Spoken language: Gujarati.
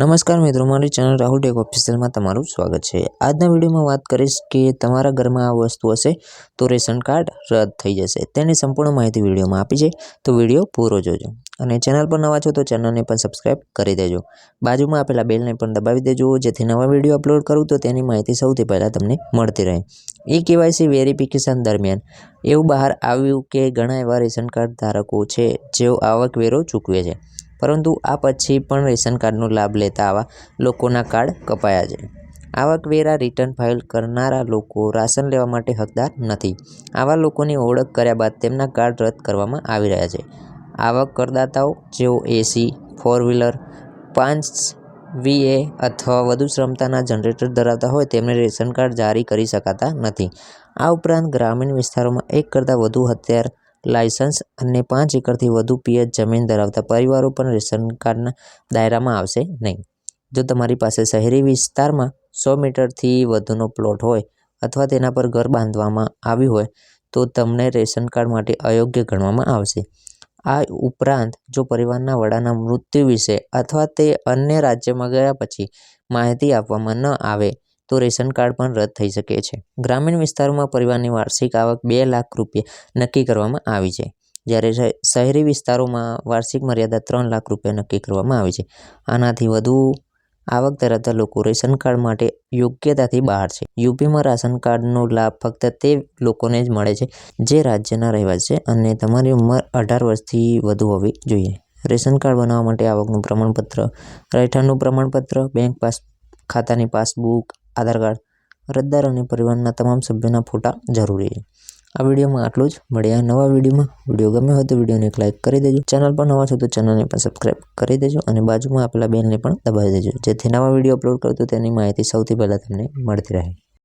નમસ્કાર મિત્રો, મારી ચેનલ રાહુલ ટેક ઓફિશિયલમાં તમારું સ્વાગત છે. આજના વિડીયોમાં વાત કરીશ કે તમારા ઘરમાં આ વસ્તુ હશે તો રેશન કાર્ડ રદ થઈ જશે. તેની સંપૂર્ણ માહિતી વિડીયોમાં આપી છે, તો વીડિયો પૂરો જોજો. અને ચેનલ પર નવા છો તો ચેનલને પણ સબસ્ક્રાઈબ કરી દેજો. બાજુમાં આપેલા બેલને પણ દબાવી દેજો, જેથી નવા વીડિયો અપલોડ કરું તો તેની માહિતી સૌથી પહેલાં તમને મળતી રહે. ઈ કેવાયસી વેરિફિકેશન દરમિયાન એવું બહાર આવ્યું કે ઘણા એવા રેશન કાર્ડ ધારકો છે જેઓ આવકવેરો ચૂકવે છે. પરંતુ આ પછી પણ રેશન કાર્ડનો લાભ લેતા આવા લોકોના કાર્ડ કપાયા છે. આવકવેરા રિટર્ન ફાઇલ કરનારા લોકો રાશન લેવા માટે હકદાર નથી. આવા લોકોની ઓળખ કર્યા બાદ તેમના કાર્ડ રદ કરવામાં આવી રહ્યા છે. આવક કરદાતાઓ જેઓ એસી ફોર વ્હીલર પાંચ વીએ અથવા વધુ ક્ષમતાના જનરેટર ધરાવતા હોય તેમને રેશન કાર્ડ જારી કરી શકાતા નથી. આ ઉપરાંત ગ્રામીણ વિસ્તારોમાં એક કરતાં વધુ હથિયાર લાયસન્સ અને પાંચ એકરથી વધુ પિયત જમીન ધરાવતા પરિવારો પણ રેશન કાર્ડના દાયરામાં આવશે નહીં. જો તમારી પાસે શહેરી વિસ્તારમાં સો મીટરથી વધુનો પ્લોટ હોય અથવા તેના પર ઘર બાંધવામાં આવ્યું હોય, તો તમને રેશન કાર્ડ માટે અયોગ્ય ગણવામાં આવશે. આ ઉપરાંત, જો પરિવારના વડાના મૃત્યુ વિશે અથવા તે અન્ય રાજ્યમાં ગયા પછી માહિતી આપવામાં ન આવે તો રેશન કાર્ડ પણ રદ થઈ શકે છે. ગ્રામીણ વિસ્તારોમાં પરિવારની વાર્ષિક આવક બે લાખ રૂપિયા નક્કી કરવામાં આવી છે. જ્યારે શહેરી વિસ્તારોમાં વાર્ષિક મર્યાદા ત્રણ લાખ રૂપિયા નક્કી કરવામાં આવી છે. આનાથી વધુ આવક ધરાવતા લોકો રેશન કાર્ડ માટે યોગ્યતાથી બહાર છે. યુપીમાં રાશન કાર્ડનો લાભ ફક્ત તે લોકોને જ મળે છે જે રાજ્યના રહેવાસી છે અને તમારી ઉંમર અઢાર વર્ષથી વધુ હોવી જોઈએ. રેશન કાર્ડ બનાવવા માટે આવકનું પ્રમાણપત્ર, રહેઠાણનું પ્રમાણપત્ર, બેંક પાસ, ખાતાની પાસબુક આધાર કાર્ડ અરજદાર અને પરિવારના તમામ સભ્યોના ફોટા જરૂરી છે. આ વિડીયોમાં આટલું જ. મળ્યા નવા વિડીયોમાં. વીડિયો ગમ્યો હોય તો વિડીયોને એક લાઇક કરી દેજો. ચેનલ પર નવા છો તો ચેનલને પણ સબસ્ક્રાઈબ કરી દેજો અને બાજુમાં આપેલા બેલને પણ દબાવી દેજો. જેથી નવા વીડિયો અપલોડ કરતો તેની માહિતી સૌથી પહેલાં તમને મળતી રહે.